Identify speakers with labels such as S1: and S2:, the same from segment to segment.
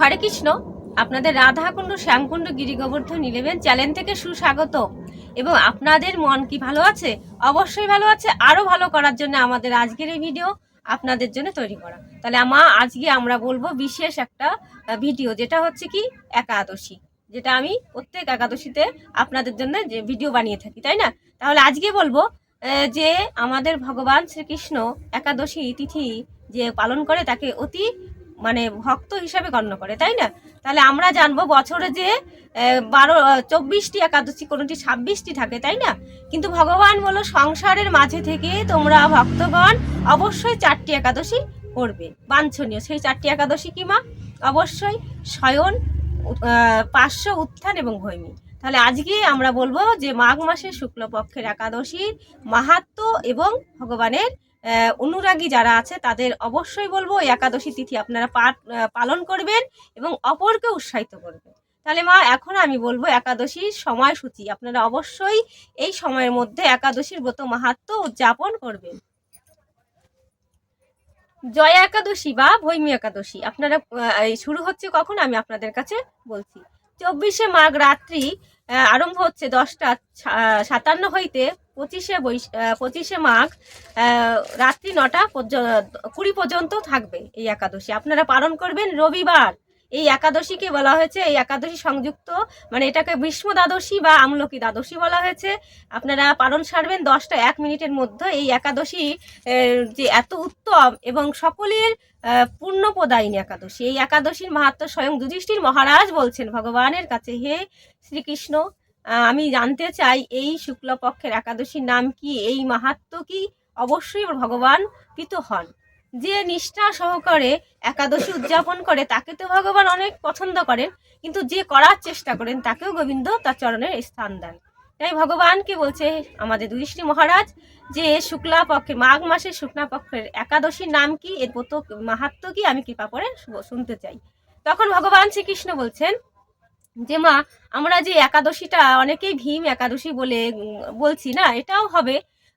S1: হরে কৃষ্ণ। আপনাদের Radhakund, Shyamkund Giri Govardhan eleven channel থেকে সুস্বাগত। এবং আপনাদের মন কি ভালো আছে? অবশ্যই ভালো আছে। আরও ভালো করার জন্য আমাদের আজকের এই ভিডিও আপনাদের জন্য তৈরি করা। তাহলে আমা, আজকে আমরা বলব বিশেষ একটা ভিডিও, যেটা হচ্ছে কি? একাদশী। যেটা আমি প্রত্যেক একাদশীতে আপনাদের জন্য যে ভিডিও বানিয়ে থাকি, তাই না? তাহলে আজকে বলব যে আমাদের ভগবান শ্রীকৃষ্ণ একাদশী তিথি যে পালন করে, তাকে অতি মানে ভক্ত হিসাবে গণ্য করে, তাই না? তাহলে আমরা জানব বছরে যে বারো চব্বিশটি একাদশী, কোনোটি ছাব্বিশটি থাকে, তাই না? কিন্তু ভগবান বলো সংসারের মাঝে থেকে তোমরা ভক্তগণ অবশ্যই চারটি একাদশী করবে। বাঞ্ছনীয়, সেই চারটি একাদশী কি মা? অবশ্যই শয়ন পার্শ্ব উত্থান এবং ভৈমী। তাহলে আজকে আমরা বলব যে মাঘ মাসের শুক্লপক্ষের একাদশীর মাহাত্ম এবং ভগবানের অনুরাগী যারা আছে, তাদের অবশ্যই বলব একাদশী তিথি আপনারা পালন করবেন এবং অপরকে উৎসাহিত করবেন। তাহলে মা, এখন আমি বলব একাদশীর সময়সূচি। আপনারা অবশ্যই এই সময়ের মধ্যে একাদশীর ব্রত মাহাত্ম উদযাপন করবেন। জয়া একাদশী বা ভৈমী একাদশী, আপনারা শুরু হচ্ছে কখন? আমি আপনাদের কাছে বলছি। চব্বিশে মাঘ রাত্রি আরম্ভ হচ্ছে দশটা সাতান্ন হইতে পঁচিশে বৈশ পঁচিশে মাঘ রাত্রি নটা কুড়ি পর্যন্ত থাকবে এই একাদশী। আপনারা পালন করবেন রবিবার। এই একাদশীকে বলা হয়েছে এই একাদশী সংযুক্ত মানে এটাকে ভীষ্ম দ্বাদশী বা আমলকি দ্বাদশী বলা হয়েছে। আপনারা পালন সারবেন দশটা এক মিনিটের মধ্যে। এই একাদশী যে এত উত্তম এবং সকলের আহ, পুণ্যপ্রদায়িনী একাদশী। এই একাদশীর মাহাত্ম স্বয়ং যুধিষ্ঠির মহারাজ বলছেন ভগবানের কাছে হে শ্রীকৃষ্ণ আমি জানতে চাই এই শুক্লপক্ষের একাদশীর নাম কি? এই মাহাত্ম কি? অবশ্যই ভগবান পিত হন। যে নিষ্ঠা সহকারে একাদশী উদযাপন করে, তাকে তো ভগবান অনেক পছন্দ করেন, কিন্তু যে করার চেষ্টা করেন, তাকেও গোবিন্দ তার চরণের স্থান দেন। তাই ভগবান কি বলছে আমাদের যুধিষ্ঠি মহারাজ, যে শুক্লা পক্ষে মাঘ মাসের শুক্লা পক্ষের একাদশীর নাম কি? এর ব্রত মাহাত্ম কি? আমি কৃপা করে শুনতে চাই। তখন ভগবান শ্রীকৃষ্ণ বলছেন, যে মা, আমরা যে একাদশীটা অনেকেই ভীম একাদশী বলে বলছি না, এটাও হবে।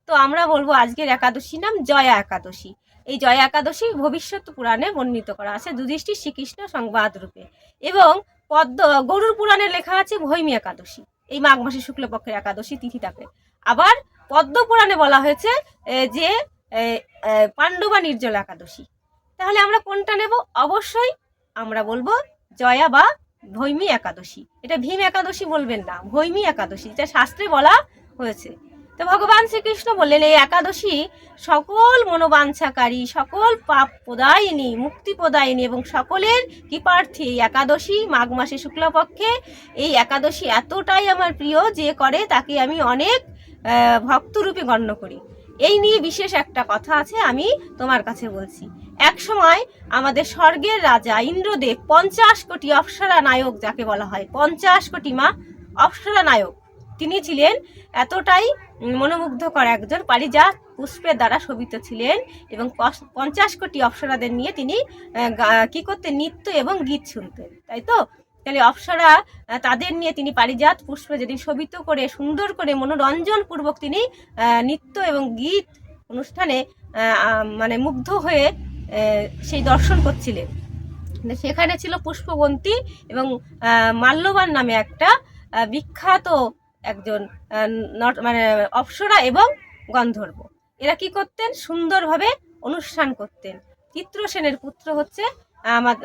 S1: তো আমরা বলব, আজকের একাদশীর নাম জয়া একাদশী। এই জয়া একাদশী ভবিষ্যৎ পুরাণে বর্ণিত করা আছে। যুধিষ্ঠির শ্রীকৃষ্ণ সংবাদ রূপে। এবং পদ্ম, গরুর পুরাণে লেখা আছে ভৈমী একাদশী। এই মাঘ মাসের শুক্লপক্ষের একাদশী তিথি থাকে। আবার পদ্ম পুরাণে বলা হয়েছে যে পাণ্ডবা নির্জল একাদশী। তাহলে আমরা কোনটা নেব? অবশ্যই আমরা বলব জয়া বা ভৈমী একাদশী। এটা ভীম একাদশী বলবেন না, ভৈমী একাদশী। এটা শাস্ত্রে বলা হয়েছে। তো ভগবান শ্রীকৃষ্ণ বললেন, এই একাদশী সকল মনোবাঞ্ছাকারী, সকল পাপ প্রদায়িনী, মুক্তি প্রদায়িনী এবং সকলের কৃপার্থী এই একাদশী, মাঘ মাসে শুক্লপক্ষে, এই একাদশী এতটাই আমার প্রিয় যে করে তাকে আমি অনেক ভক্তরূপে গণ্য করি। এই নিয়ে বিশেষ একটা কথা আছে আমি তোমার কাছে বলছি। এক সময় আমাদের স্বর্গের রাজা ইন্দ্রদেব পঞ্চাশ কোটি অপ্সরা নায়ক যাকে বলা হয়, পঞ্চাশ কোটি মা অপ্সরা নায়ক তিনি ছিলেন এতটাই মনোমুগ্ধকর একজন পারিজাত পুষ্পের দ্বারা শোভিত ছিলেন এবং পঞ্চাশ কোটি অপ্সরাদের নিয়ে তিনি কি করতেন? নৃত্য এবং গীত শুনতেন, তাই তো? তাহলে অপ্সরা তাদের নিয়ে তিনি পারিজাত পুষ্পে যদি শোভিত করে, সুন্দর করে মনোরঞ্জন পূর্বক তিনি নৃত্য এবং গীত অনুষ্ঠানে মানে মুগ্ধ হয়ে সেই দর্শন করছিলেন। সেখানে ছিল পুষ্পবন্তী এবং মাল্যবান নামে একটা বিখ্যাত একজন নট- মানে অপ্সরা এবং গন্ধর্ব। এরা কি করতেন? সুন্দরভাবে অনুষ্ঠান করতেন। চিত্রসেনের পুত্র হচ্ছে আমার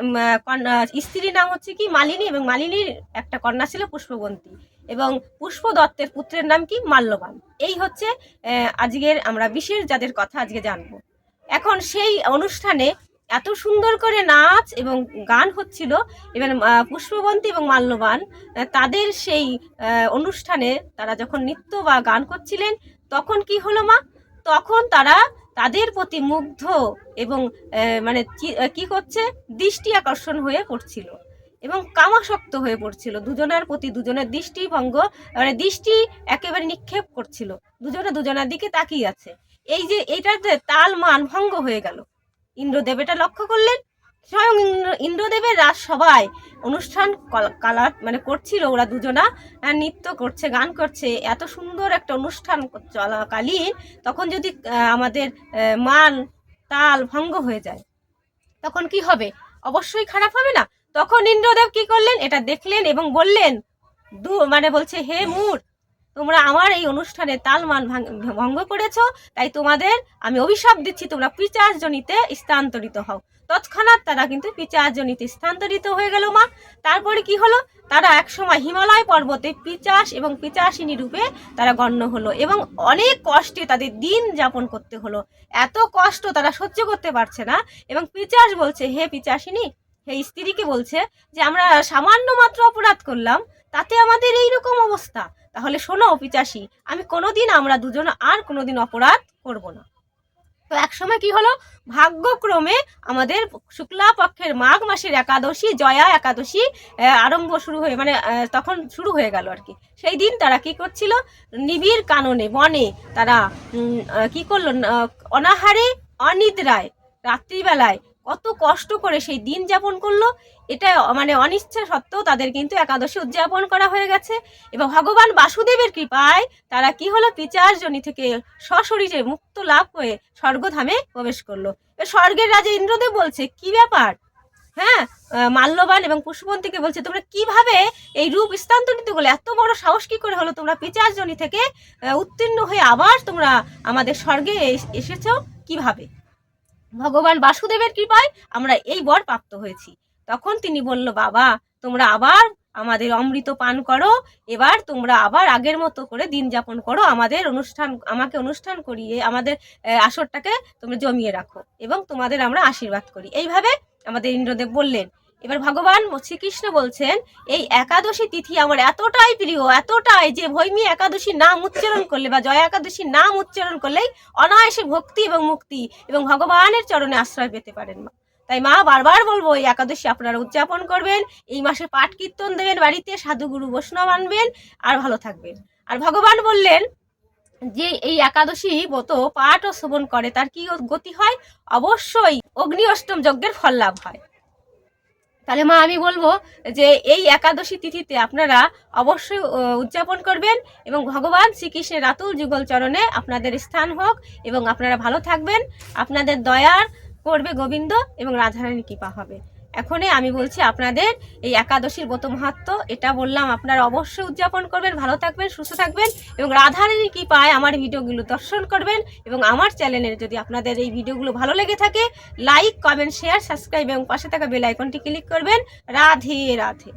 S1: স্ত্রীর নাম হচ্ছে কি? মালিনী এবং মালিনীর একটা কন্যা ছিল পুষ্পবন্তী। এবং পুষ্প দত্তের পুত্রের নাম কি? মাল্যবান। এই হচ্ছে আজকের আমরা বিশেষ যাদের কথা আজকে জানব। এখন সেই অনুষ্ঠানে এত সুন্দর করে নাচ এবং গান হচ্ছিল, এবার পুষ্পবন্তী এবং মাল্যবান তাদের সেই অনুষ্ঠানে তারা যখন নৃত্য বা গান করছিলেন, তখন কি হলো মা? তখন তারা তাদের প্রতি মুগ্ধ এবং মানে কি- করছে? দৃষ্টি আকর্ষণ হয়ে পড়ছিল এবং কামাসক্ত হয়ে পড়ছিল। দুজনের প্রতি দুজনের দৃষ্টি ভঙ্গ মানে দৃষ্টি একেবারে নিক্ষেপ করছিল। দুজনে দুজনের দিকে তাকিয়ে আছে। এই যে, এইটাতে তাল মান ভঙ্গ হয়ে গেল। ইন্দ্রদেব এটা লক্ষ্য করলেন। স্বয়ং ইন্দ্র- ইন্দ্রদেবের রাজসভায় অনুষ্ঠান কল- মানে করছিল ওরা দুজনা। নৃত্য করছে, গান করছে। এত সুন্দর একটা অনুষ্ঠান চলাকালীন তখন যদি আমাদের মান, তাল ভঙ্গ হয়ে যায়, তখন কি হবে? অবশ্যই খারাপ হবে না। তখন ইন্দ্রদেব কি করলেন? এটা দেখলেন এবং বললেন, দু মানে বলছে, হে মূর তোমরা আমার এই অনুষ্ঠানে তালমান ভাঙ- ভঙ্গ করেছ, তাই তোমাদের আমি অভিশাপ দিচ্ছি, তোমরা পিচাস জনিতে স্থানান্তরিত হও। তৎক্ষণাৎ তারা কিন্তু পিচাস জনিতে স্থানান্তরিত হয়ে গেল মা। তারপরে কি হলো? তারা একসময় হিমালয় পর্বতে পিচাস এবং পিচাসিনী রূপে তারা গণ্য হলো এবং অনেক কষ্টে তাদের দিন যাপন করতে হলো। এত কষ্ট তারা সহ্য করতে পারছে না এবং পিচাস বলছে, হে পিচাসিনী, হে স্ত্রীকে বলছে যে, আমরা সামান্য মাত্র অপরাধ করলাম তাতে আমাদের এই রকম অবস্থা। তাহলে শোনো পিচাসি আমি কোনোদিন আমরা দুজন আর কোনোদিন অপরাধ করব না। তো একসময় কি হলো? ভাগ্যক্রমে আমাদের শুক্লা পক্ষের মাঘ মাসের একাদশী, জয়া একাদশী আরম্ভ শুরু হয়ে মানে তখন শুরু হয়ে গেল আর কি। সেই দিন তারা কি করছিল? নিবিড় কাননে, বনে তারা কি করল? অনাহারে, অনিদ্রায়, রাত্রিবেলায় কত কষ্ট করে সেই দিন যাপন করল। এটা মানে অনিচ্ছা সত্ত্বেও তাদের কিন্তু একাদশী উদযাপন করা হয়ে গেছে এবং ভগবান বাসুদেবের কৃপায় তারা কি হলো? পিচার জনি থেকে সশরীরে মুক্ত লাভ হয়ে স্বর্গধামে প্রবেশ করল। স্বর্গের রাজা ইন্দ্রদেব বলছে, কি ব্যাপার? হ্যাঁ মাল্যবান এবং পুষ্পবন্তীকে বলছে, তোমরা কীভাবে এই রূপ স্থানান্তরিত করলে এত বড় সাহস কি করে হলো? তোমরা পিচার জনি থেকে উত্তীর্ণ হয়ে আবার তোমরা আমাদের স্বর্গে এস- এসেছ কীভাবে? ভগবান বাসুদেবের কৃপায় আমরা এই বর প্রাপ্ত হয়েছি। তখন তিনি বলল, বাবা, তোমরা আবার আমাদের অমৃত পান করো, এবার তোমরা আবার আগের মতো করে দিন যাপন করো, আমাদের অনুষ্ঠান, আমাকে অনুষ্ঠান করিয়ে, আমাদের আসরটাকে তোমরা জমিয়ে রাখো এবং তোমাদের আমরা আশীর্বাদ করি। এইভাবে আমাদের ইন্দ্রদেব বললেন এবার ভগবান শ্রীকৃষ্ণ বলছেন, এই একাদশী তিথি আমার এতটাই প্রিয়, এতটাই যে ভৈমী একাদশী নাম উচ্চারণ করলে বা জয়া একাদশী নাম উচ্চারণ করলেই অনায়াসে ভক্তি এবং মুক্তি এবং ভগবানের চরণে আশ্রয় পেতে পারেন মা। তাই মা বারবার বলব, এই একাদশী আপনারা উদযাপন করবেন, এই মাসে পাঠ কীর্তন দেবেন, বাড়িতে সাধুগুরু বৈষ্ণব আনবেন, আর ভালো থাকবেন। আর ভগবান বললেন যে, এই একাদশী ব্রত, পাঠ ও শ্রবণ করে তার কি গতি হয়? অবশ্যই অগ্নি অষ্টম যজ্ঞের ফল লাভ হয়। তাহলে মা, আমি বলব যে এই একাদশী তিথিতে আপনারা অবশ্যই উদযাপন করবেন এবং ভগবান শ্রীকৃষ্ণের রাতুল যুগল চরণে আপনাদের স্থান হোক এবং আপনারা ভালো থাকবেন। আপনাদের দয়ার করবে গোবিন্দ এবং রাধারানী কৃপা হবে। এখনই আমি বলছি আপনাদের এই একাদশীর ব্রত মাহাত্ম, এটা বললাম, আপনারা অবশ্যই উদযাপন করবেন, ভালো থাকবেন, সুস্থ থাকবেন এবং রাধারানী কৃপায় আমার ভিডিওগুলো দর্শন করবেন এবং আমার চ্যানেলের যদি আপনাদের এই ভিডিওগুলো ভালো লেগে থাকে লাইক কমেন্ট শেয়ার সাবস্ক্রাইব এবং পাশে থাকা বেল আইকনটি ক্লিক করবেন। রাধে রাধে।